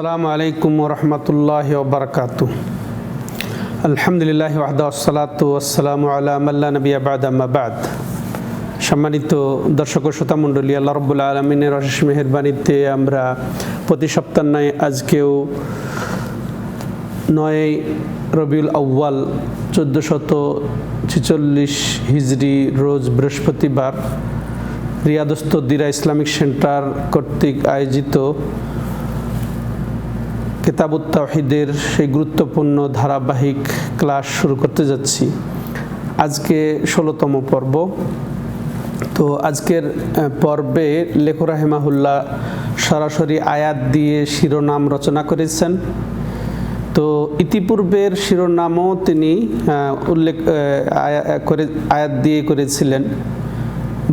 আসসালামু আলাইকুম রহমতুল্লাহ বারকাত আলহামদুলিল্লাহ ওয়াহদাসালাতু আসসালামু আলা মাল্লা নবী আবাদ আম্মাবাদ সম্মানিত দর্শক ও শ্রোতা মণ্ডলী আল্লাহ রব্বুল আলমিনের অশেষ মেহরবানিতে আমরা প্রতি সপ্তাহ নয় আজকেও নয় রবিউল আউ্য়াল চোদ্দোশত ছেচল্লিশ হিজড়ি রোজ বৃহস্পতিবার রিয়াদস্ত দিরা ইসলামিক সেন্টার কর্তৃক আয়োজিত কেতাবুত তাহিদের সেই গুরুত্বপূর্ণ ধারাবাহিক ক্লাস শুরু করতে যাচ্ছি। আজকে ষোলোতম পর্ব। তো আজকের পর্বে লেখক রাহেমাহুল্লাহ সরাসরি আয়াত দিয়ে শিরোনাম রচনা করেছেন। তো ইতিপূর্বের শিরোনামও তিনি উল্লেখ করে, আয়াত দিয়ে করেছিলেন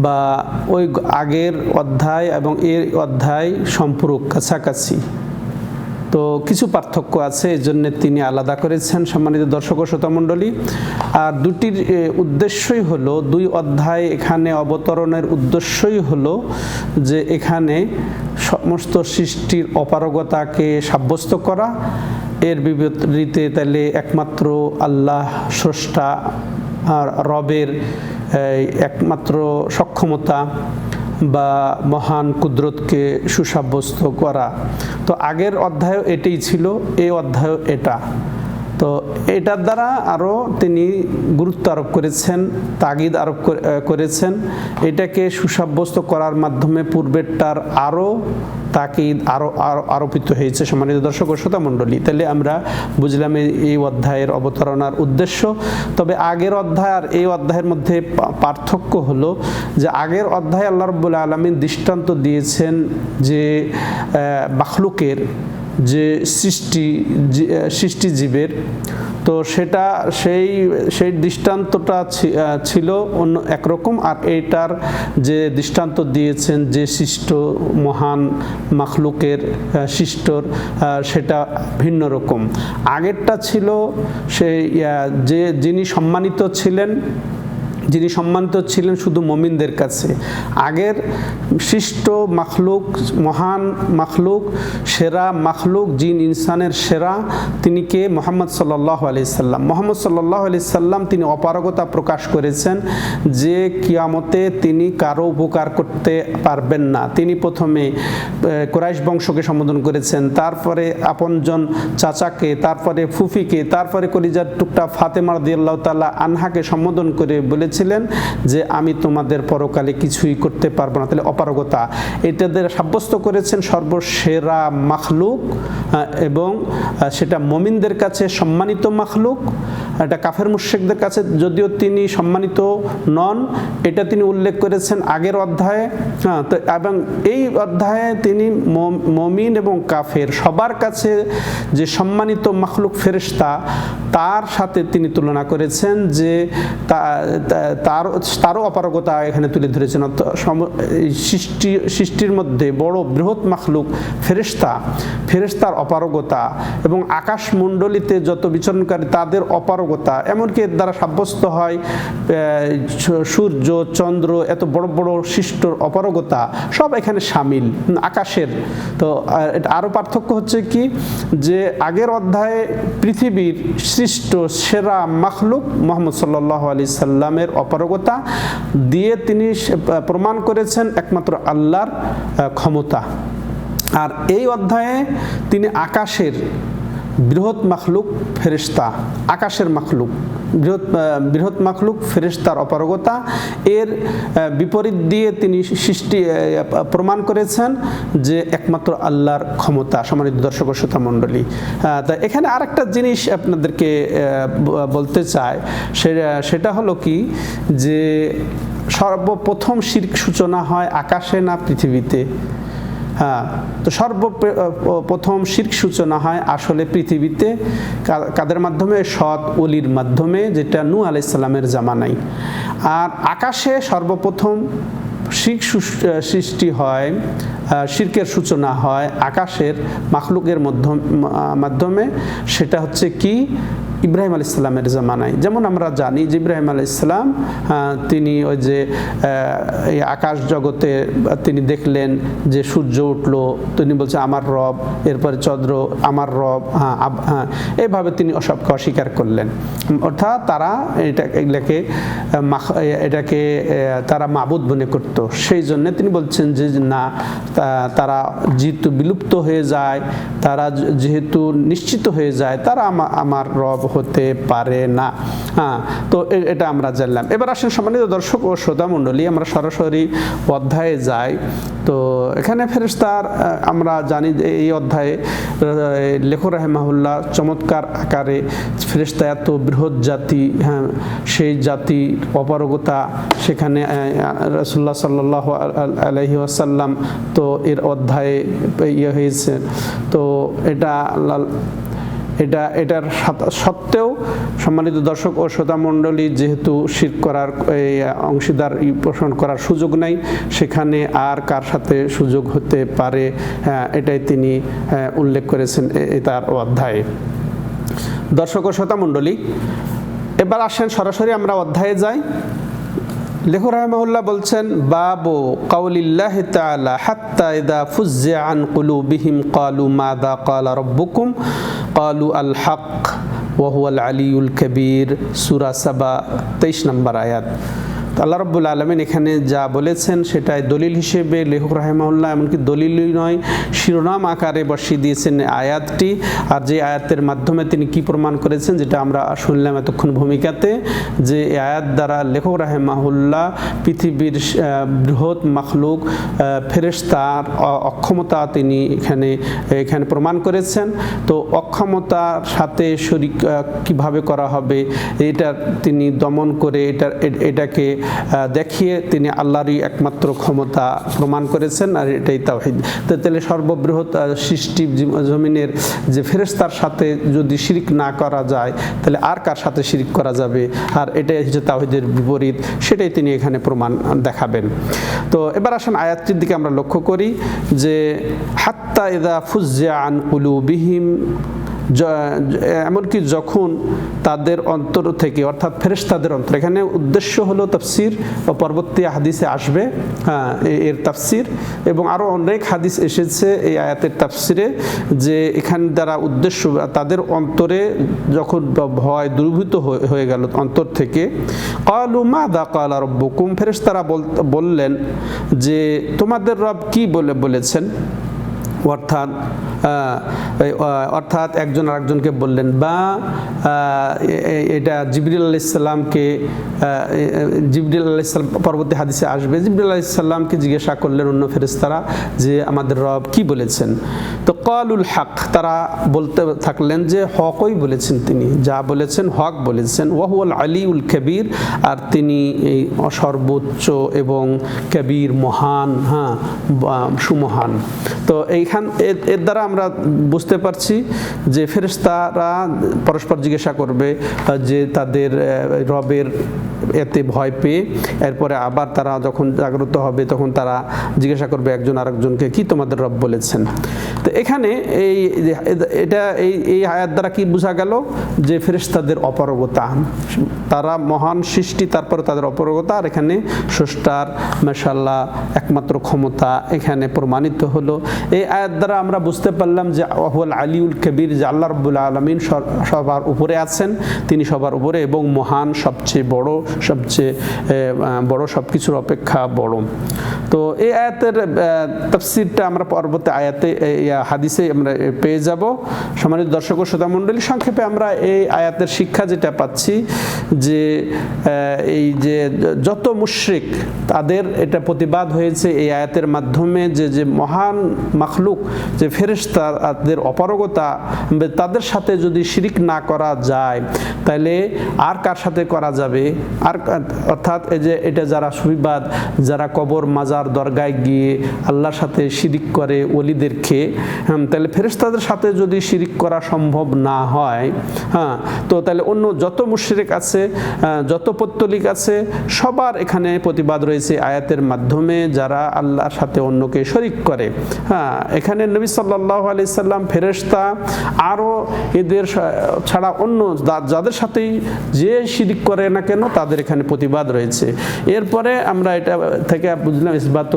বা ওই আগের অধ্যায় এবং এর অধ্যায় সম্পূরক কাছাকাছি। তো কিছু পার্থক্য আছে এই জন্য তিনি আলাদা করেছেন সম্মানিত দর্শক ও শ্রোতামণ্ডলী আর দুটির উদ্দেশ্যই হলো, দুই অধ্যায় এখানে অবতরণের উদ্দেশ্যই হলো যে এখানে সমস্ত সৃষ্টির অপারগতাকে সাব্যস্ত করা। এর বিপরীতে তাহলে একমাত্র আল্লাহ, স্রষ্টা আর রবের একমাত্র সক্ষমতা বা মহান কুদরতকে সুসাব্যস্ত করা। তো আগের অধ্যায় এটাই ছিল এই অধ্যায় এটা। তো এটার দ্বারা আরও তিনি গুরুত্ব আরোপ করেছেন, তাগিদ আরোপ করেছেন। এটাকে সুসাব্যস্ত করার মাধ্যমে পূর্বেরটার আরও তাকিদ আরও আরোপিত হয়েছে সম্মানিত দর্শক ও শ্রোতা মণ্ডলী। তাহলে আমরা বুঝলাম এই অধ্যায়ের অবতারণার উদ্দেশ্য। তবে আগের অধ্যায় আর এই অধ্যায়ের মধ্যে পার্থক্য হলো যে আগের অধ্যায় আল্লাহ রব্বুল আলমিন দৃষ্টান্ত দিয়েছেন যে বাখলুকের যে সৃষ্টি সৃষ্টিজীবের তো সেটা সেই সেই দৃষ্টান্তটা ছিল অন্য একরকম। আর এইটার যে দৃষ্টান্ত দিয়েছেন যে সৃষ্ট মহান মাখলুকের সৃষ্টর সেটা ভিন্ন রকম। আগেরটা ছিল সেই যে যিনি সম্মানিত ছিলেন যিনি সম্মানিত ছিলেন শুধু মমিনদের কাছে। আগের সৃষ্ট মাখলুক, মহান মাখলুক, সেরা মাখলুক, জিন, ইনসানের সেরা, তিনি কে? মোহাম্মদ সাল্লাহ আলি সাল্লাম। মোহাম্মদ সাল্লাহ আলি সাল্লাম তিনি অপারগতা প্রকাশ করেছেন যে কিয়ামতে তিনি কারও উপকার করতে পারবেন না। তিনি প্রথমে কোরাইশ বংশকে সম্বোধন করেছেন, তারপরে আপনজন চাচাকে, তারপরে ফুফিকে, তারপরে কলিজার টুকটা ফাতেমার দিয়াল্লাহ তাল্লাহ আনহাকে সম্বোধন করে বলেছেন বলেছিলেন যে আমি তোমাদের পরকালে কিছুই করতে পারব না। তাহলে অপারগতা। এটাদের সাব্যস্ত করেছেন সর্বসেরা মাখলুক এবং সেটা মমিনদের কাছে সম্মানিত মাখলুক, এটা কাফের মুশেকদের কাছে যদিও তিনি সম্মানিত নন, এটা তিনি উল্লেখ করেছেন আগের অধ্যায়ে। হ্যাঁ তো এবং এই অধ্যায়ে তিনি মমিন এবং কাফের সবার কাছে যে সম্মানিত মাখলুক ফেরিস্তা তার সাথে তিনি তুলনা করেছেন যে তার, তারও অপারগতা এখানে তুলে ধরেছেন। সৃষ্টি, সৃষ্টির মধ্যে বড় বৃহৎ মাখলুক ফেরেস্তা ফেরেস্তার অপারগতা এবং আকাশমণ্ডলীতে যত বিচরণকারী তাদের অপারগতা, এমনকি এর দ্বারা সাব্যস্ত হয় সূর্য, চন্দ্র, এত বড় বড় সৃষ্টর অপারগতা সব এখানে সামিল, আকাশের। তো এটা আরও পার্থক্য হচ্ছে কি, যে আগের অধ্যায়ে পৃথিবীর সৃষ্ট সেরা মাখলুক মোহাম্মদ সাল্লাহ আলি সাল্লামের অপারগতা দিয়ে তিনি প্রমাণ করেছেন একমাত্র আল্লাহর ক্ষমতা। আর এই অধ্যায়ে তিনি আকাশের বৃহৎ মাখলুক ফেরিস্তা, আকাশের মাখলুক, বৃহৎ বৃহৎ মাখলুক ফেরিস্তার অপারগতা। এর বিপরীত দিয়ে তিনি সৃষ্টি প্রমাণ করেছেন যে একমাত্র আল্লাহর ক্ষমতা, সম্মানিত দর্শক শ্রোতা মণ্ডলী। তা এখানে আর একটা জিনিস আপনাদেরকে বলতে চাই। সেটা হলো কি? যে সর্বপ্রথম শির্ক সূচনা হয় আকাশে না পৃথিবীতে। হ্যাঁ তো সর্বপ্রথম শির্ক সূচনা হয় আসলে পৃথিবীতে কাদের মাধ্যমে? সৎ অলির মাধ্যমে, যেটা নু আলাইসাল্লামের জামানাই আর আকাশে সর্বপ্রথম শিখ সৃষ্টি হয় শির্কের সূচনা হয় আকাশের মাখলুকের মাধ্যমে। সেটা হচ্ছে কি? ইব্রাহিম আল ইসলামের জামানায়। যেমন আমরা জানি যে ইব্রাহিম আল ইসলাম তিনি ওই যে এই আকাশ জগতে তিনি দেখলেন যে সূর্য উঠল। তিনি বলছে, আমার রব, এরপরে চন্দ্র, আমার রব হ্যাঁ হ্যাঁ। এইভাবে তিনি সবকে অস্বীকার করলেন। অর্থাৎ তারা এটা এগুলাকে এটাকে তারা মাবুদ মনে করতো। সেই জন্য তিনি বলছেন যে, না তারা যেহেতু বিলুপ্ত হয়ে যায়, তারা যেহেতু নিশ্চিত হয়ে যায়, তারা আমার রব হতে পারে না। হ্যাঁ তো এটা আমরা জানলাম। এবার আসেন সম্মানিত দর্শক ও শ্রোতা মণ্ডলী, আমরা সরাসরি অধ্যায়ে যাই। তো এখানে ফেরেস্তার আমরা জানি যে এই অধ্যায়ে লেখক রাহেমাহুল্লাহ চমৎকার আকারে ফেরেস্তা এত বৃহৎ জাতি হ্যাঁ সেই জাতি অপারগতা সেখানে রসুল্লাহ সাল্লাহ আলহি আসাল্লাম তো এর অধ্যায়ে ইয়ে হয়েছে। তো এটা এটা, এটার সত্ত্বেও সম্মানিত দর্শক ও শ্রোতা মণ্ডলী, যেহেতু শির করার অংশীদার পোষণ করার সুযোগ নাই, সেখানে আর কার সাথে সুযোগ হতে পারে এটাই তিনি উল্লেখ করেছেন তার অধ্যায়ে। দর্শক ও শ্রোতা মণ্ডলী, এবার আসেন সরাসরি আমরা অধ্যায়ে যাই। লেখক রাহমাহুল্লাহ বলছেন, বাবু কাউলিল্লাহ তাআলা হাত্তা ইদা ফুজ্জা আন কুলুবিহিম ক্বালু মাদা ক্বালা রাব্বুকুম ক্বালু আল হক ওয়া হুয়াল আলিয়ুল কবীর সূরা সাবা 23 নম্বর আয়াত তো আল্লাহ রব্বুল আলমিন এখানে যা বলেছেন সেটাই দলিল হিসেবে লেখক রাহেমাউল্লাহ এমনকি দলিলই নয় শিরোনাম আকারে বসিয়ে দিয়েছেন আয়াতটি। আর যে আয়াতের মাধ্যমে তিনি কি প্রমাণ করেছেন যেটা আমরা শুনলাম এতক্ষণ ভূমিকাতে যে আয়াত দ্বারা লেখক রাহেমাহুল্লাহ পৃথিবীর বৃহৎ মখলুক ফেরেশতার অ- অক্ষমতা তিনি এখানে এখানে প্রমাণ করেছেন। তো অক্ষমতার সাথে আহ, কীভাবে করা হবে এটা তিনি দমন করে এটা এটাকে দেখিয়ে তিনি আল্লাহরই একমাত্র ক্ষমতা প্রমাণ করেছেন আর এটাই তাওহিদ। তো তাহলে সর্ববৃহৎ সৃষ্টি জমিনের যে ফেরেস্তার সাথে যদি শিরিক না করা যায়, তাহলে আর কার সাথে শিরিক করা যাবে? আর এটাই হচ্ছে তাওহিদের বিপরীত, সেটাই তিনি এখানে প্রমাণ দেখাবেন। তো এবার আসেন আয়াতটির দিকে আমরা লক্ষ্য করি যে, হাত্তা ইদা ফুজ্জা আন কুলুবিহিম এমনকি যখন তাদের অন্তর থেকে, অর্থাৎ ফেরেশতাদের অন্তর, এখানে উদ্দেশ্য হলো তাফসির ও পরবর্তী হাদিসে আসবে হ্যাঁ এর তাফসির। এবং আরও অনেক হাদিস এসেছে এই আয়াতের তাফসিরে যে এখান দ্বারা উদ্দেশ্য, তাদের অন্তরে যখন ভয় দুর্ভূত হয়ে- গেল অন্তর থেকে, কালু মা দা কালা রব্বুকুম? ফেরেশতারা বল- বললেন যে, তোমাদের রব কি বলে বলেছেন? অর্থাৎ অর্থাৎ একজন আরেকজনকে বললেন, বা এটা জিবরিল আলাইসাল্লামকে জিবরিল আলাইসাল্লাম পরবর্তী হাদিসে আসবে। জিবরিল আলাইসাল্লামকে জিজ্ঞাসা করলেন অন্য ফেরেস্তারা যে, আমাদের রব কি বলেছেন? তো কলুল হক, তারা বলতে থাকলেন যে, হকই বলেছেন তিনি, যা বলেছেন হক বলেছেন। ওয়াহুল আলিউল কবির আর তিনি এই সর্বোচ্চ এবং কবির মহান হ্যাঁ সুমহান। তো এইখান এর- এর দ্বারা আমরা বুঝতে পারছি যে ফেরেশতারা পরস্পর জিজ্ঞাসা করবে যে তাদের রবের এতে ভয় পেয়ে এরপরে আবার তারা যখন জাগ্রত হবে, তখন তারা জিজ্ঞাসা করবে একজন আরেকজনকে, কি তোমাদের রব বলেছেন? তো এখানে এই এটা এই এই আয়াত দ্বারা কি বোঝা গেল? যে ফেরেশতাদের অপারগতা। তারা মহান সৃষ্টি, তারপরে তাদের অপারগতা, আর এখানে স্রষ্টার মাশাল্লাহ একমাত্র ক্ষমতা এখানে প্রমাণিত হলো। এই আয়াত দ্বারা আমরা বুঝতে পারলাম যে আহুল আলিউল কবির, যে আল্লাহ রব্বুল আলমিন সবার উপরে আছেন। তিনি সবার উপরে এবং মহান, সবচেয়ে বড় সবচেয়ে বড় সব কিছুর অপেক্ষা বড়। তো এই আয়াতের তাফসিরটা আমরা পরবর্তী আয়াতে হাদিসে আমরা পেয়ে যাব। সম্মানিত দর্শক ও শ্রোতা মণ্ডলী সংক্ষেপে আমরা এই আয়াতের শিক্ষা যেটা পাচ্ছি যে এই যে, যত মুশরিক তাদের এটা প্রতিবাদ হয়েছে এই আয়াতের মাধ্যমে যে যে মহান মাখলুক, যে ফেরেশতাদের অপারগতা তাদের সাথে যদি শিরিক না করা যায় তাহলে আর কার সাথে করা যাবে? আর অর্থাৎ এই যে এটা যারা সুবিবাদ যারা কবর মাজার দরগায় গিয়ে আল্লাহর সাথে শিরিক করে ওলিদেরকে হ্যাঁ, তাহলে ফেরেশতাদের সাথে যদি শিরিক করা সম্ভব না হয় হ্যাঁ তো তাহলে অন্য যত মুশরিক আছে যত পত্তলিক আছে সবার এখানে প্রতিবাদ রয়েছে আয়াতের মাধ্যমে যারা আল্লাহর সাথে অন্যকে শরিক করে। হ্যাঁ এখানে নবী সাল্লাহ আলি সাল্লাম ফেরেশতা আরও এদের ছাড়া অন্য যাদের সাথেই যে শিরিক করে না কেন তাদের আমাদের এখানে প্রতিবাদ রয়েছে এরপরে আমরা এটা থেকে বুঝলাম ইসবাত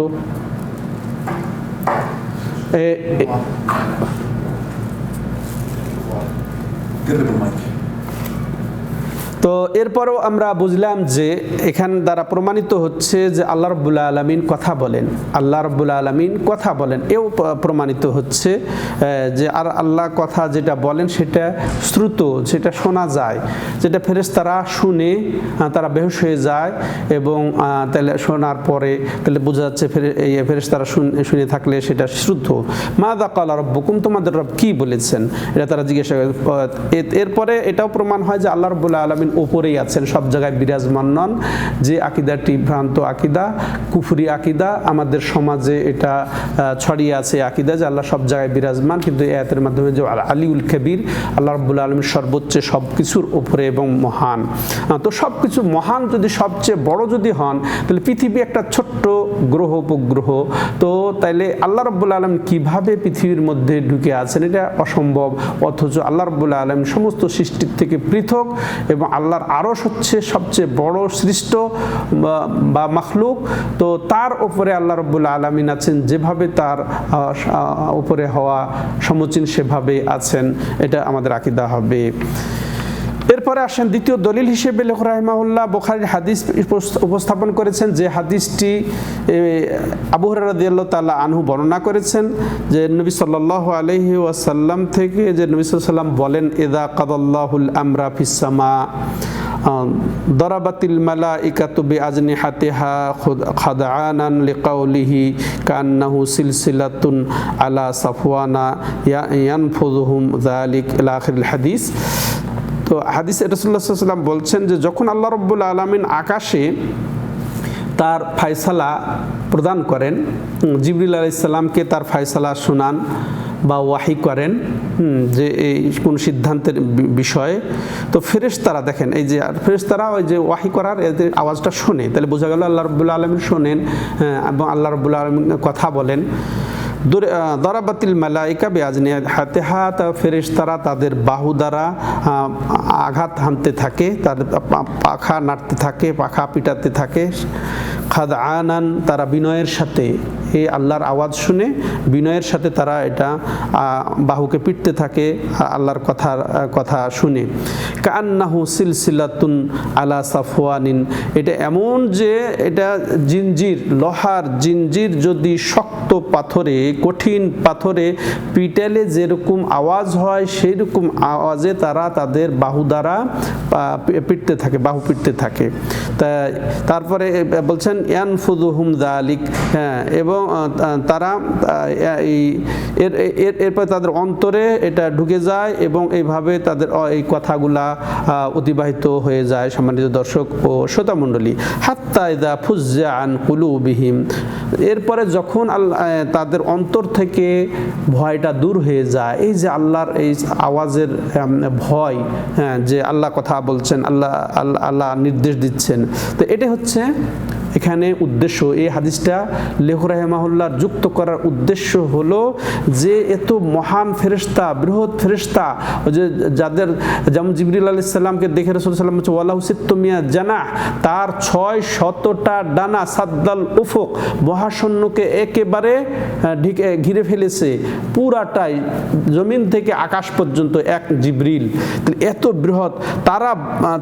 Give. তো এরপরও আমরা বুঝলাম যে এখান দ্বারা প্রমাণিত হচ্ছে যে আল্লাহ রব্বুল্লা আলমিন কথা বলেন। আল্লাহ রব্বুল্লা আলমিন কথা বলেন। এও প্রমাণিত হচ্ছে যে আর আল্লাহ কথা যেটা বলেন সেটা শ্রুত, সেটা শোনা যায়। যেটা ফেরেস তারা শুনে তারা বেহুশ হয়ে যায় এবং তাহলে শোনার পরে তাহলে বোঝা যাচ্ছে ফেরে- এই ফেরেশতারা শুন- থাকলে সেটা শ্রুত। মা দা কালা রব্বকুম, তোমাদের রব কী বলেছেন? এটা তারা জিজ্ঞাসা করে এরপরে এটাও প্রমাণ হয় যে আল্লাহ রব্বুল্লাহ আলমিন ওপরেই আছেন, সব জায়গায় বিরাজমান নন। যে আকিদাটি ভ্রান্ত আকিদা, কুফুরি আকিদা, আমাদের সমাজে এটা ছড়িয়ে আছে আকিদা যে আল্লাহ সব জায়গায় বিরাজমান, কিন্তু এই আয়াতের মাধ্যমে যে আল- আলিউল কবির, আল্লাহ রব্বুল্লাহ আলমীর সর্বোচ্চ সব কিছুর ওপরে এবং মহান। তো সব কিছু মহান যদি সবচেয়ে বড় যদি হন, তাহলে পৃথিবী একটা ছোট্ট গ্রহ উপগ্রহ। তো তাইলে আল্লাহ রব্বুল আলম কীভাবে পৃথিবীর মধ্যে ঢুকে আছেন, এটা অসম্ভব। অথচ আল্লাহ রব্বুল আলম সমস্ত সৃষ্টির থেকে পৃথক এবং আল্লাহর আরও হচ্ছে সবচেয়ে বড়, সৃষ্ট, বা- মখলুক। তো তার উপরে আল্লাহ রব্বুল আলমিন আছেন, যেভাবে তার উপরে হওয়া সমুচীন সেভাবে আছেন। এটা আমাদের আকিদা হবে। এরপরে আসেন দ্বিতীয় দলিল হিসেবে লেখ রাহিমাহুল্লাহ বোখারির হাদিস উপস- উপস্থাপন করেছেন যে হাদিসটি আবু হরাদিয়াল্লাহ তাল্লাহ আনহু বর্ণনা করেছেন যে নবী সাল্লাহ আলহি ওয়াসাল্লাম থেকে যে নবী সাল্লাম বলেন এদা কাদাল্লাহুল আমরা ফিসামা দরাবাতিল মালা ইকাতুবি আজনি হাতিহা খাদাআনান লিকাউলিহি কান্নাহু সিলসিলাতুন আলা সাফওয়ানা ইয়ানফুযুহুম যালিক। ইলা আখিরিল হাদিস তো হাদিস রসুল্লাহ সাল্লাম বলছেন যে যখন আল্লাহ রব্বুল আলমিন আকাশে তার ফায়সালা প্রদান করেন জিবরিল আলাইসাল্লামকে তার ফায়সালা শোনান বা ওয়াহি করেন যে এই কোন সিদ্ধান্তের বিষয়ে তো ফেরেশতারা দেখেন এই যে ফেরেশতারা ওই যে ওয়াহি করার এদের আওয়াজটা শোনে। তাহলে বোঝা গেল আল্লাহ রব্বুল আলমিন শোনেন হ্যাঁ, এবং আল্লাহ রব্বুল আলমিন কথা বলেন। দরাবাতিল মালাইকা বেআজনে হাতে হাত ফেরেশতারা তাদের বাহু দ্বারা আঘাত হানতে থাকে তাদের পাখা নাড়তে থাকে, পাখা পিটাতে থাকে। খাদ আনান, তারা বিনয়ের সাথে এই আল্লাহর আওয়াজ শুনে বিনয়ের সাথে তারা এটা বাহুকে পিটতে থাকে আল্লাহর কথার কথা শুনে। কান্নাহু সিলসিলাতুন আলা সাফওয়ানিন। এটা এমন যে এটা জিনজির, লোহার জিনজির যদি শক্ত পাথরে, কঠিন পাথরে পিটালে যেরকম আওয়াজ হয় সেই রকম আওয়াজে তারা তাদের বাহু দ্বারা পিটতে থাকে, বাহু পিটতে থাকে। তা, তারপরে বলছেন ইয়ানফুদুহুম দালিক হ্যাঁ এবং তারা এই, এর এর, এরপর তাদের অন্তরে এটা ঢুকে যায় এবং এইভাবে তাদের এই কথাগুলা অতিবাহিত হয়ে যায় সম্মানিত দর্শক ও শ্রোতামণ্ডলী হাত্তা ইদা ফুজ্জা আন কুলুবিহিম। এরপরে যখন আল্লাহ তাদের অন্তর থেকে ভয়টা দূর হয়ে যায়, এই যে আল্লাহর এই আওয়াজের ভয় হ্যাঁ যে আল্লাহ কথা বলছেন, আল্লাহ আল্লাহ আল্লাহ নির্দেশ দিচ্ছেন। তো এটা হচ্ছে এখানে উদ্দেশ্য, এই হাদিসটা লেখ রাহেমাহুল্লাহ যুক্ত করার উদ্দেশ্য হলো যে এত মহান ফেরেশতা, বৃহৎ ফেরেশতা, ওই যে যাদের, যেমন জিবরিল আলি সাল্লামকে দেখে রসুল সাল্লাম হচ্ছে সিত্তমিয়া জানা তার ছয় শতটা ডানা সাদ্দাল উফুক মহাশূন্যকে একেবারে ঘিরে ফেলেছে। পুরাটাই জমিন থেকে আকাশ পর্যন্ত এক জিবরিল। এত বৃহৎ, তারা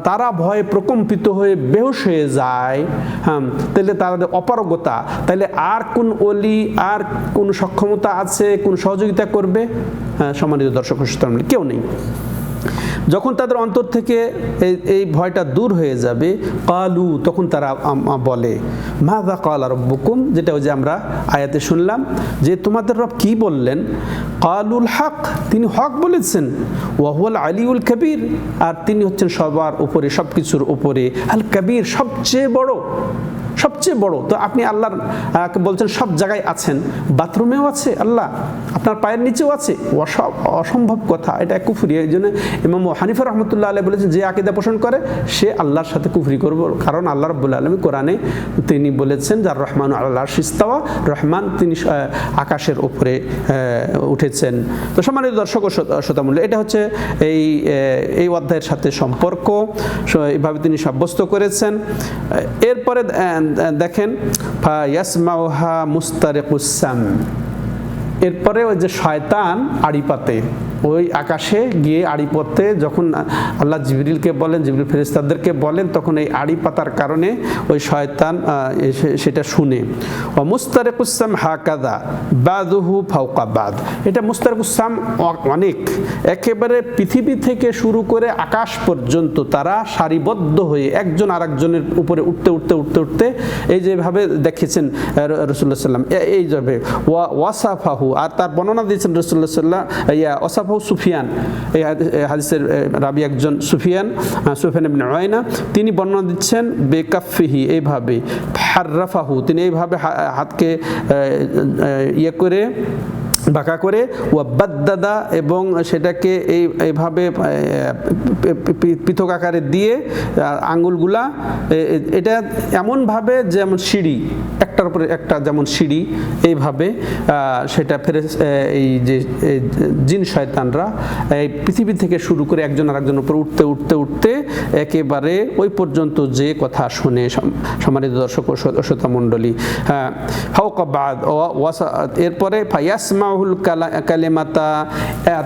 তারা ভয়ে প্রকম্পিত হয়ে বেহুশ হয়ে যায়। হ্যাঁ তাহলে তাদের অপারগতা, তাহলে আর কোন অলি আর কোন সক্ষমতা আছে, কোন সহযোগিতা করবে? হ্যাঁ সম্মানিত দর্শক কেউ নেই। যখন তাদের অন্তর থেকে এই এই ভয়টা দূর হয়ে যাবে, কালু, তখন তারা বলে মা দা কাল রব্বুকুম? যেটা ওই যে আমরা আয়াতে শুনলাম, যে তোমাদের রব কি বললেন? কালুল হক তিনি হক বলেছেন ওয়াহুয়াল আলিউল কবির আর তিনি হচ্ছেন সবার উপরে সব কিছুর উপরে, আল কবির সবচেয়ে বড় সবচেয়ে বড়, তো আপনি আল্লাহর বলছেন সব জায়গায় আছেন, বাথরুমেও আছে আল্লাহ, আপনার পায়ের নিচেও আছে, অসব, অসম্ভব কথা, এটা কুফুরি, এই জন্য ইমাম হানিফা রহমতুল্লাহ আলহ বলেছেন, যে আকিদা পোষণ করে, সে আল্লাহর সাথে কুফরি করব, কারণ আল্লাহ রব্বুল আলমী কোরআনে তিনি বলেছেন যার রহমান আল্লাহ শিস্তাওয়া রহমান তিনি আকাশের উপরে উঠেছেন। তো সম্মানিত দর্শক ও শ্রোতা- শ্রোতামূল্য এটা হচ্ছে এই এই অধ্যায়ের সাথে সম্পর্ক এইভাবে তিনি সাব্যস্ত করেছেন। এরপরে দেখেন ইয়াসমাউহা মুস্তারেকুসাম এরপরে ওই যে শয়তান আড়িপাতে ওই আকাশে গিয়ে আড়ি পড়তে যখন আল্লাহ জিবরিলকে বলেন, জিবরিল ফেরেস্তাদেরকে বলেন, তখন এই আড়ি পাতার কারণে ওই শয়তান সেটা শুনে। ও মুস্তারেকুসাম হাকাদা, বাদুহু ফাউকা বাদ। এটা মুস্তারেকুসাম অনেক একেবারে পৃথিবী থেকে শুরু করে আকাশ পর্যন্ত তারা সারিবদ্ধ হয়ে একজন আরেকজনের উপরে উঠতে উঠতে উঠতে উঠতে এই যেভাবে দেখেছেন রসুল্লাহ সাল্লাম। এ- এই যাবে ওয়া ওয়াসাফাহু আর তার বর্ণনা দিয়েছেন রসুল্লাহ সাল্লাম, ইয়া ওয়াসাফাহু সুফিয়ান। এই হাদিসের রাবি একজন সুফিয়ান সুফিয়ান ইবনে উয়াইনা, তিনি বর্ণনা দিচ্ছেন, বেকাফিহি, এইভাবে হার্রাফাহু তিনি এইভাবে হাতকে ইয়ে করে বাঁকা করে ওয়াব্বাদ্দাদা এবং সেটাকে এই, এইভাবে পৃথক আকারে দিয়ে এ- এটা এমনভাবে যেমন সিঁড়ি, একটার উপরে একটা যেমন সিঁড়ি, এইভাবে সেটা ফেরে এই যে জিন শয়তানরা, এই পৃথিবী থেকে শুরু করে একজন আরেকজনের উপর উঠতে উঠতে উঠতে, একেবারে ওই পর্যন্ত যে কথা শুনে সম- সম্মানিত দর্শক ও শ্রো- শ্রোতা মণ্ডলী হ্যাঁ ফাউকাবাদ এরপরে ফায়াসমাহুল কালা- কালেমাতা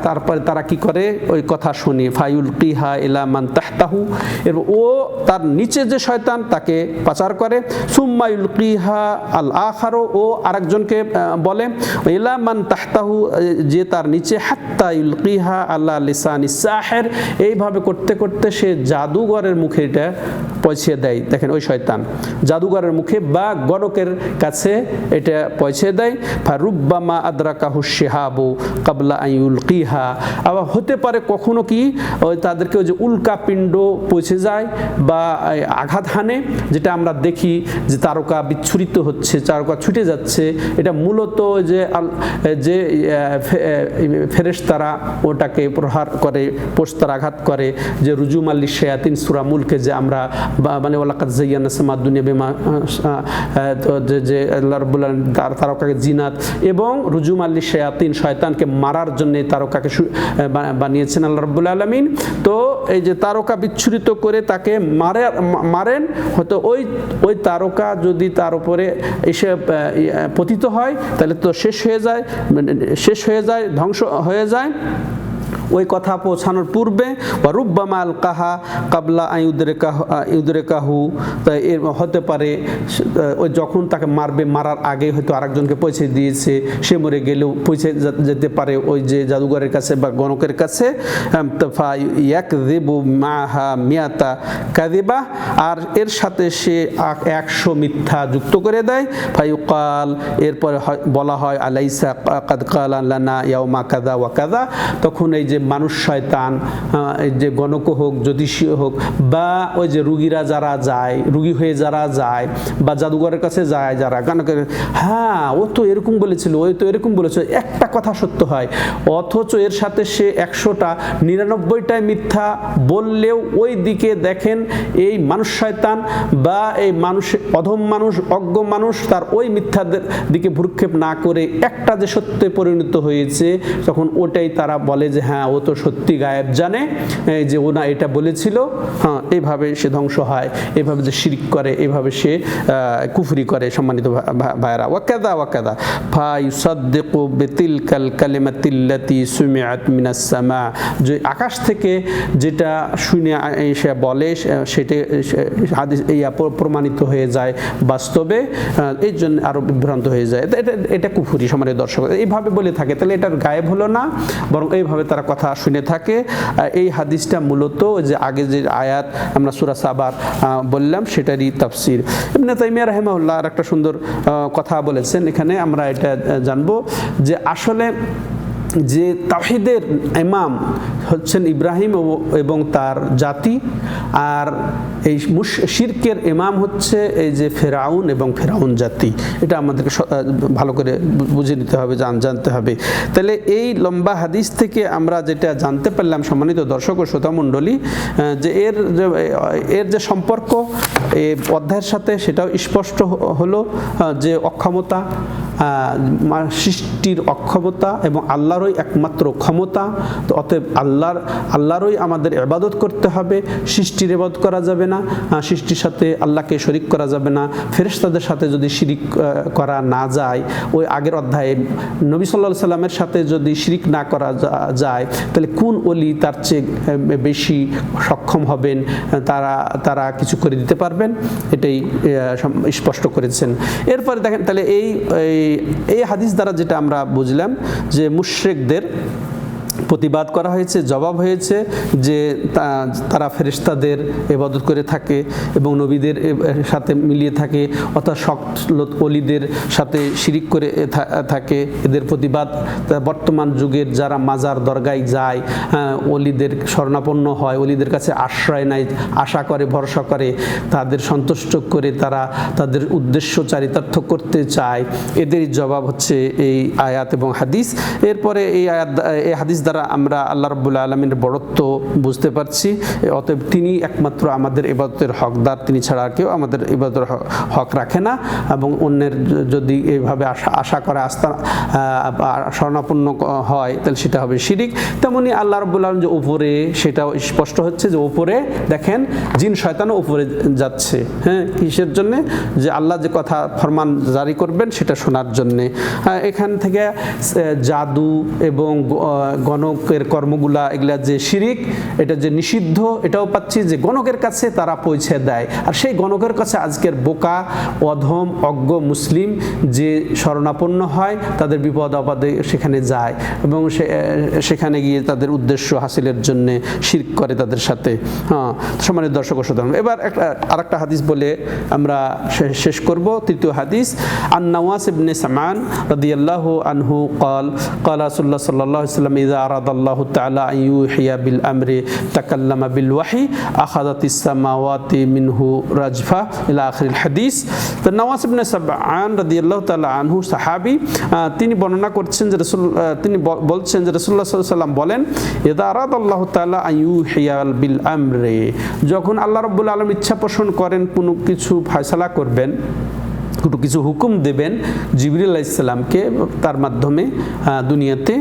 তারপরে তারা কি করে? ওই কথা শুনে ফাইউল কিহা ইলামান তাহতাহু। এরপর ও তার নিচে যে শয়তান, তাকে পাচার করে। সুম্মাইল কিহা আল আখারো ও আরেকজনকে বলে ইলামান তাহতাহু, যে তার নিচে, হাত্তা ইলকিহা আল্লাহ লিসানি সাহের। এইভাবে করতে করতে সে জাদুঘরের মুখে এটা পৌঁছে দেয়। দেখেন ওই শয়তান, জাদুঘরের মুখে বা গণকের কাছে এটা পৌঁছে দেয়। ফারুব্বামা আদ্রাকাহু শেহাবু কাবলা আইউল কিহা আবার হতে পারে কখনো কি তাদেরকে ওই যে উল্কা পিণ্ড পৌঁছে যায় বা আঘাত হানে, যেটা আমরা দেখি যে তারকা বিচ্ছুরিত হচ্ছে, তারকা ছুটে যাচ্ছে। এটা মূলত যে আল- যে ফেরেশতারা ওটাকে প্রহার করে, পোস্তার আঘাত করে, যে রুজুম আল্লি শেয়াতিন সুরা মুলকে যে আমরা মানে ওলাকাত জাইয়ান সামা দুনিয়া বেমা যে আল্লাহ তার তারকাকে জিনাত এবং রুজুম আল্লি শেয়াতিন শয়তানকে মারার জন্য তারকাকে বানিয়েছেন আল্লাহ রব্বুল আলমিন। তো এই যে তারকা বিচ্ছুরিত করে তাকে মারে মারেন, হয়তো ওই ওই তারকা যদি তার উপরে এসে পতিত হয়, তাহলে তো শেষ হয়ে যায় মানে শেষ হয়ে যায়, ধ্বংস হয়ে যায়। ওই কথা পৌঁছানোর পূর্বে বা রুব্বামা আল কাহা কাবলা আইউদরে কাহু ইউদরে কাহু তাই এর হতে পারে ওই যখন তাকে মারবে, মারার আগে হয়তো আরেকজনকে পৌঁছে দিয়েছে, সে মরে গেলেও পৌঁছে যেতে পারে ওই যে জাদুঘরের কাছে বা গণকের কাছে। আর এর সাথে সে একশো মিথ্যা যুক্ত করে দেয়। ফাইকাল এরপরে বলা হয়, আলাইসা কাদ কালা লানা ইয়াউমা কাদা ওয়া কাদা তখন এই যে মানুষ শয়তান যে গণক হোক জ্যোতিষীয় হোক, বা ওই যে রুগীরা যারা যায়, রুগী হয়ে যারা যায়, বা জাদুঘরের কাছে যায় যারা, গণকের হ্যাঁ ও তো এরকম বলেছিল ওই তো এরকম বলেছিল, একটা কথা সত্য হয়, অথচ এর সাথে সে একশোটা, নিরানব্বইটাই মিথ্যা বললেও ওই দিকে দেখেন এই মানুষ শয়তান বা এই মানুষ, অধম মানুষ, অজ্ঞ মানুষ তার ওই মিথ্যাদের দিকে ভ্রুক্ষেপ না করে একটা যে সত্যে পরিণত হয়েছে, তখন ওটাই তারা বলে যে হ্যাঁ ও তো সত্যি গায়েব জানে। এই যে ও না এটা বলেছিল হ্যাঁ এইভাবে সে ধ্বংস হয়, এভাবে যে শিরিক করে এইভাবে সে কুফরি করে সম্মানিত ভাইরা ওয়াকাদা ওয়াকাদা। ফাই সদ্দেকু বেতিল কাল কালেমাতিল্লাতি সুমিয়াত মিনাস সামা। যে আকাশ থেকে যেটা শুনে সে বলে সেটা হাদিস ইয়া প্রমাণিত হয়ে যায় বাস্তবে এই জন্য আরও বিভ্রান্ত হয়ে যায়। এটা, এটা- কুফুরি সমানের দর্শক। এইভাবে বলে থাকে, তাহলে এটার গায়েব হলো না, বরং এইভাবে তারা কথা শুনে থাকে। এই হাদিসটা মূলত যে আগে যে আয়াত আমরা সুরা সাবার বললাম, সেটারই তাফসির। ইবনে তাইমিয়া রাহেমাউল্লাহ আর একটা সুন্দর কথা বলেছেন। এখানে আমরা এটা জানব যে আসলে যে তাহিদের ইমাম হচ্ছেন ইব্রাহিম এবং তার জাতি, আর এই শিরকের ইমাম হচ্ছে এই যে ফেরাউন এবং ফেরাউন জাতি। এটা আমাদেরকে ভালো করে বুঝে নিতে হবে, জান জানতে হবে। তাহলে এই লম্বা হাদিস থেকে আমরা যেটা জানতে পারলাম সম্মানিত দর্শক ও শ্রোতা মণ্ডলী যে এর এর যে সম্পর্ক অধ্যায়ের সাথে সেটাও স্পষ্ট হলো যে অক্ষমতা সৃষ্টির অক্ষমতা এবং আল্লাহরই একমাত্র ক্ষমতা। তো অতএব আল্লাহর, আল্লাহরই আমাদের এবাদত করতে হবে। সৃষ্টির এবাদত করা যাবে না সৃষ্টির সাথে আল্লাহকে শরিক করা যাবে না। ফেরেশতাদের সাথে যদি শিরিক করা না যায়, ওই আগের অধ্যায়ে নবী সাল্লাহ সাল্লামের সাথে যদি শিরিক না করা যায়, তাহলে কোন অলি তার চেয়ে বেশি সক্ষম হবেন? তারা তারা কিছু করে দিতে পারবেন? এটাই স্পষ্ট করেছেন। এরপরে দেখেন, তাহলে এই এই- হাদিস দ্বারা যেটা আমরা বুঝলাম যে মুশ্রেকদের প্রতিবাদ করা হয়েছে জবাব হয়েছে যে তারা ফেরিস্তাদের এবাদত করে থাকে এবং নবীদের সাথে মিলিয়ে থাকে অর্থাৎ শক্ত অলিদের সাথে শিরিক করে থাকে। এদের প্রতিবাদ বর্তমান যুগের যারা মাজার দরগায় যায় হ্যাঁ, অলিদের স্বর্ণাপন্ন হয় অলিদের কাছে আশ্রয় নেয় আশা করে ভরসা করে তাদের সন্তুষ্ট করে তারা তাদের উদ্দেশ্য চারিতার্থ করতে চায়। এদেরই জবাব হচ্ছে এই আয়াত এবং হাদিস। এরপরে এই আয়াত এই হাদিস দ্বারা আমরা আল্লাহ রব্বুল আলমীর বড়ত্ব বুঝতে পারছি অতএব তিনি একমাত্র আমাদের ইবাদতের হকদার তিনি ছাড়া আর কেউ আমাদের ইবাদতের হক রাখে না এবং অন্যের যদি এইভাবে আশা আশা করে আস্থা স্বর্ণাপন্ন হয় তাহলে সেটা হবে শিরিক। তেমনি আল্লাহ রব্বুল আলম যে উপরে সেটাও স্পষ্ট হচ্ছে যে উপরে দেখেন জিন শয়তানও উপরে যাচ্ছে হ্যাঁ কিসের জন্যে? যে আল্লাহ যে কথা ফরমান জারি করবেন সেটা শোনার জন্যে। এখান থেকে জাদু এবং গ- আহ, গণকের কর্মগুলা এগুলা যে শিরিক এটা যে নিষিদ্ধ এটাও পাচ্ছি যে গণকের কাছে তারা পৌঁছে দেয় আর সেই গণকের কাছে আজকের বোকা অধম অজ্ঞ মুসলিম যে শরণাপন্ন হয় তাদের বিপদ আপদে সেখানে যায় এবং সে- সেখানে গিয়ে তাদের উদ্দেশ্য হাসিলের জন্য শিরক করে তাদের সাথে হ্যাঁ সমানের দর্শক ও শ্রোতা, এবার একটা আরেকটা হাদিস বলে আমরা শে- শেষ করব তৃতীয় হাদিস আন নওয়াস ইবনে সামান রাদিয়াল্লাহু আনহু قال قال رسول الله صلى الله عليه وسلم إذا আরাদাল্লাহ তালা ইউহিয়া বিল আমরে, তাকাল্লামা বিল ওয়াহি আখাদাত ইসামাওয়াতি মিনহু রাজফা, ইলা আখরিল হাদিস। তো নওয়াজ ইবনে সাবআন রাদিয়াল্লাহু তাআলা আনহু সাহাবী তিনি বর্ণনা করছেন যে রাসূল তিনি বলছেন যে রাসূলুল্লাহ সাল্লাল্লাহু আলাইহি সাল্লাম বলেন, ইদা আরাদাল্লাহু তাআলা আইউহিয়াল বিল আমরে যখন আল্লাহ রাব্বুল আলামিন ইচ্ছা পোষণ করেন, কোনো কিছু ফয়সালা করবেন কোনো কিছু হুকুম দেবেন জিবরিল ইসলামকে তার মাধ্যমে দুনিয়াতে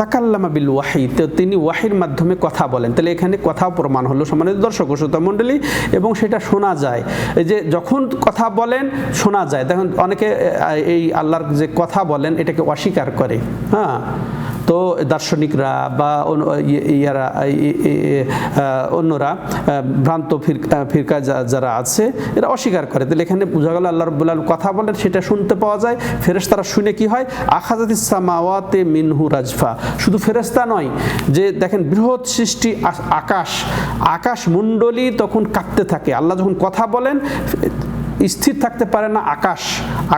তাকাল্লামা বিল ওয়াহি। তো তিনি ওয়াহির মাধ্যমে কথা বলেন। তাহলে এখানে কথা প্রমাণ হলো সম্মানিত দর্শক শ্রোতা মণ্ডলী, এবং সেটা শোনা যায়। এই যে যখন কথা বলেন, শোনা যায়। তখন অনেকে এই আল্লাহর যে কথা বলেন, এটাকে অস্বীকার করে। হ্যাঁ? তো দার্শনিকরা বা ইয়ারা অন্যরা ভ্রান্ত ফিরকা যারা আছে, এরা অস্বীকার করে। তাহলে এখানে বোঝা গেল আল্লাহ রব্বুল আলম কথা বলেন, সেটা শুনতে পাওয়া যায়। ফেরেশতারা শুনে কি হয়? আখাজাত ইসামাওয়াতে মিনহু রাজফা। শুধু ফেরেশতা নয়, যে দেখেন বৃহৎ সৃষ্টি আকাশ আকাশ মণ্ডলী তখন কাঁপতে থাকে। আল্লাহ যখন কথা বলেন স্থির থাকতে পারে না আকাশ।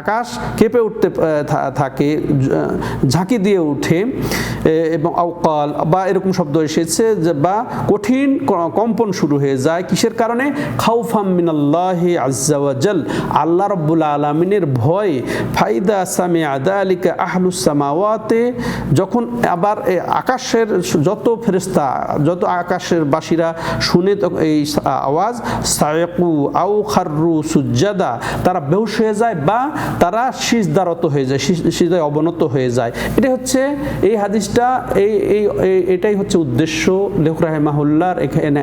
আকাশ কেঁপে উঠতে থাকে ঝাঁকি দিয়ে উঠে এবং আউকাল বা এরকম শব্দ এসেছে বা কঠিন কম্পন শুরু হয়ে যায়। কিসের কারণে? খাউফাম মিনাল্লাহি আজ্জাওয়াজাল আল্লাহ রব্বুল আলমিনের ভয়, ফাইদা সামি আদালিকা আহলুস সামাওয়াতে, যখন আবার আকাশের যত ফেরেস্তা যত আকাশের বাসীরা শুনে এই আওয়াজ সায়কু আউ খাররু সুজ্জাদা তারা বেহুশ হয়ে যায় বা তারা সিজদারত হয়ে যায় সিজদায় অবনত হয়ে যায়। এটা হচ্ছে, এই হাদিসটা, এই এই এটাই হচ্ছে উদ্দেশ্য লেখ রাহেমাহুল্লার এখানে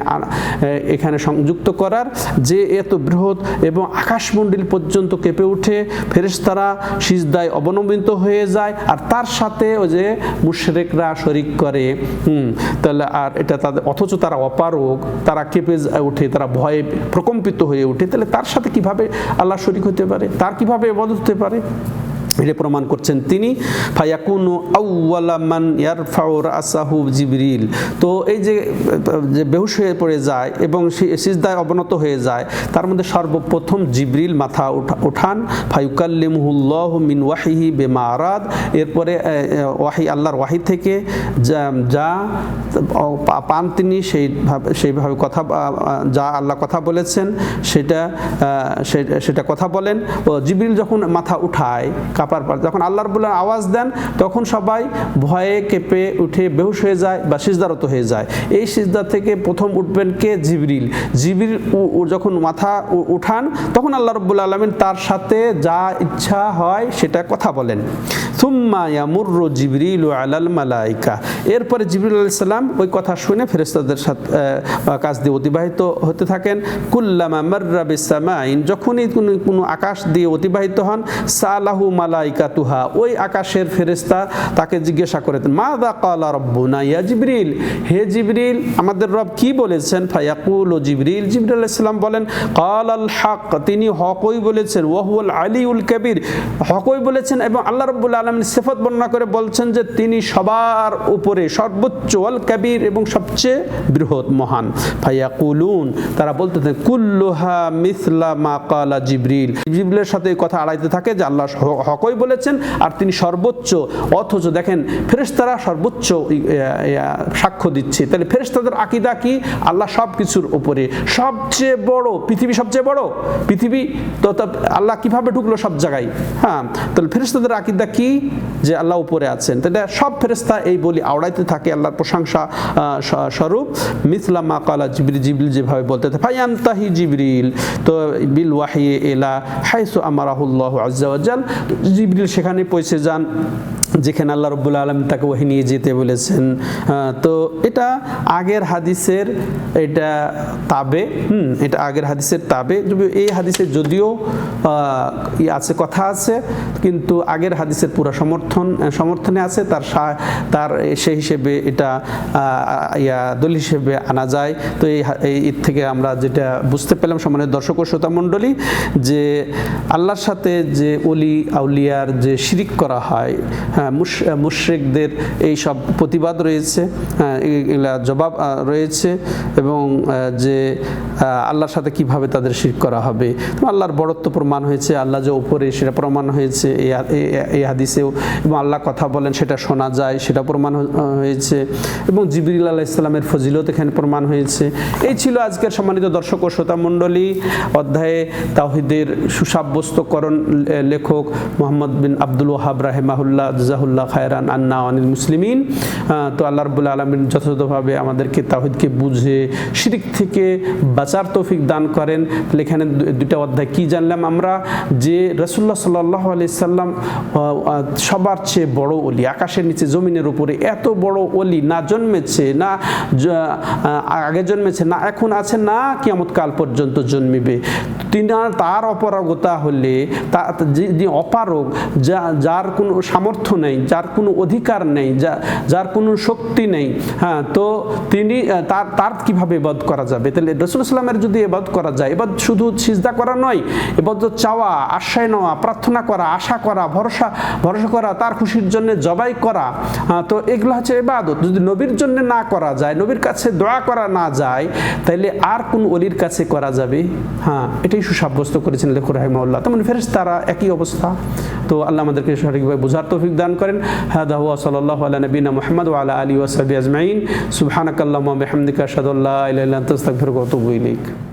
এখানে সংযুক্ত করার যে এত বৃহৎ এবং আকাশমণ্ডল পর্যন্ত কেঁপে উঠে ফেরেশতারা সিজদায় অবনমিত হয়ে যায়, আর তার সাথে ওই যে মুশরেকরা শরিক করে। হুম, তাহলে আর এটা তাদের, অথচ তারা অপারগ, তারা কেঁপে ওঠে, তারা ভয়ে প্রকম্পিত হয়ে ওঠে। তাহলে তার সাথে কীভাবে আল্লাহ শরিক হতে পারে। তার কীভাবে এবাদত হতে পারে? এটা প্রমাণ করছেন তিনি। জিবরিল। তো এই যে বেহুশ হয়ে পড়ে যায় এবং সিজদায় অবনত হয়ে যায়, তার মধ্যে সর্বপ্রথম জিবরিল মাথা উঠান। ফায়ুকাল্লিমুল্লাহ মিন ওয়াহিহি বেমা আরাদ। এরপরে ওয়াহি, আল্লাহর ওয়াহি থেকে যা পান তিনি সেইভাবে সেইভাবে কথা যা আল্লাহ কথা বলেছেন, সেটা সেটা কথা বলেন। ও জিবরিল যখন মাথা উঠায় কাপার পর। যখন আল্লাহ রবুল্লাহ আওয়াজ দেন, তখন সবাই ভয়ে কেঁপে উঠে বেহুশ হয়ে যায় বা সিজদারত হয়ে যায়। এই সিজদা থেকে প্রথম উঠবেন কে? জিবরিল। জিবরিল যখন মাথা উঠান, তখন আল্লাহ রব্বুল আলমিন তার সাথে যা ইচ্ছা হয় সেটা কথা বলেন। সুম্মা ইয়ামুরু জিবরিল আলাল মালাইকা। এরপরে জিবরিল আলাইহিস সালাম ওই কথা শুনে ফেরেশতাদের সাথে কাজ দিয়ে অতিবাহিত হতে থাকেন। কুল্লামা মাররা বিসামাইন যখনই কোনো আকাশ দিয়ে অতিবাহিত হন, সালাহু মালাইকা তুহা ওই আকাশের ফেরেশতা তাকে জিজ্ঞাসা মা দা কালা রব্বুনা ইয়া জিবরিল? হে জিবরিল, আমাদের রব কি বলেছেন? ফায়াকুল ও জিবরিল জিবরিল আলাইহিস সালাম বলেন আল হক তিনি হকই বলেছেন ওয়াহুল আলিউল কবির হকই বলেছেন এবং আল্লাহ রব্বুল সেফত বর্ণনা করে বলছেন যে তিনি সবার উপরে সর্বোচ্চ অল কবির এবং সবচেয়ে বৃহৎ, মহান। ফায়াকুলুন, তারা বলতে কুল্লুহা মিসলা মা কালা জিবরিল জিবরিলের সাথে কথা আড়াইতে থাকে যে আল্লাহ হ- হকই বলেছেন? আর তিনি সর্বোচ্চ, অথচ দেখেন, ফেরেশতারা সর্বোচ্চ সাক্ষ্য দিচ্ছে। তাহলে ফেরেশতাদের আকিদা কি? আল্লাহ সব কিছুর উপরে। সবচেয়ে বড়, পৃথিবী সবচেয়ে বড়? পৃথিবী? তো আল্লাহ কীভাবে ঢুকলো সব জায়গায়? হ্যাঁ তাহলে ফেরেশতাদের আকিদা কি? যে আল্লাহ উপরে আছেন। তাহলে সব ফেরেশতা এই বলি আওড়াইতে থাকে আল্লাহর প্রশংসা স্বরূপ। মিসলা মা কালা জিবরিল জিবরিল যেভাবে বলতে থাকে। ফায়ান্তাহি জিবরিল। তো বিল ওয়াহি এলা হাইসু আমারাহুল্লাহ আজ্জাওয়াজাল জিবরিল সেখানে পৌঁছে যান যেখানে আল্লাহ রব্বুল আলম তাকে ওহি নিয়ে যেতে বলেছেন। তো এটা আগের হাদিসের এটা তাবে, হুম, এটা আগের হাদিসের তাবে। এই হাদিসে যদিও আছে, কথা আছে, কিন্তু আগের হাদিসের পুরো সমর্থন, সমর্থনে আছে, তার তার সেই হিসেবে এটা ইয়া দল হিসেবে আনা যায়। তো এই থেকে আমরা যেটা বুঝতে পেলাম সম্মানের দর্শক ও শ্রোতা মণ্ডলী, যে আল্লাহর সাথে যে অলি আউলিয়ার যে শিরিক করা হয় মুশরিকদের এই সব প্রতিবাদ রয়েছে হ্যাঁ এগুলা জবাব রয়েছে এবং যে আল্লাহর সাথে কীভাবে তাদের শিরিক করা হবে। আল্লাহর বড়ত্ব প্রমাণ হয়েছে, আল্লাহ যে উপরে সেটা প্রমাণ হয়েছে এই হাদিসেও, এবং আল্লাহ কথা বলেন, সেটা শোনা যায়, সেটা প্রমাণ হয়েছে এবং জিবরিল আল্লাহ ইসলামের ফজিলত এখানে প্রমাণ হয়েছে। এই ছিল আজকের সম্মানিত দর্শক ও শ্রোতা মণ্ডলী, অধ্যায়ে তাহিদের সুসাব্যস্তকরণ লেখক মোহাম্মদ বিন আব্দুল ওহাব রাহেমাহুল্লাহ। জাহুল্লাহ খায়রান আন্না আনিল মুসলিমিন। তো আল্লাহ রবুল্লা আলমিন যথাযথভাবে আমাদেরকে তাহিদকে বুঝে শিরিক থেকে বাঁচার তৌফিক দান করেন। তাহলে এখানে দুইটা অধ্যায় কি জানলাম আমরা? যে রসুল্লাহ সাল্লাহ আলি সাল্লাম সবার চেয়ে বড় অলি আকাশের নিচে জমিনের উপরে এত বড় অলি না জন্মেছে, না আগে জন্মেছে, না এখন আছে, না কিয়ামত কাল পর্যন্ত জন্মিবে। তিনি, তার অপারগতা হলে, তা যে অপারগ, যা, যার কোনো সামর্থ্য নেই, যার কোনো অধিকার নেই, যা, যার কোনো শক্তি নেই হ্যাঁ তো তিনি তার তার কীভাবে এবাদ করা যাবে? তাহলে রসুল ইসলামের যদি এবাদ করা যায় এবার শুধু সিজদা করা নয় এবার চাওয়া, আশ্রয় নেওয়া, প্রার্থনা করা, আশা করা, ভরসা ভরসা করা, তার খুশির জন্য জবাই করা তো এগুলো হচ্ছে এবাদত যদি নবীর জন্য না করা যায়, নবীর কাছে দোয়া করা না যায় তাইলে আর কোন অলির কাছে করা যাবে? হ্যাঁ এটাই সুসাব্যস্ত করেছেন লেখুর রাহিমাউল্লাহ তেমন ফেরেস তারা একই অবস্থা। তো আল্লাহ আমাদেরকে সঠিকভাবে বোঝার তৌফিক দান। করেন। হাদা হুয়া সাল্লাল্লাহু আলা নবিনা মুহাম্মদ আলা আলিহি ওয়া সাহবিহি আজমাইন। সুবহানাকাল্লাহ ওয়া সাদুল্লাহ আশহাদু আল্লা ইলাহা ইল্লা ওয়া আতুবু ইলাইক।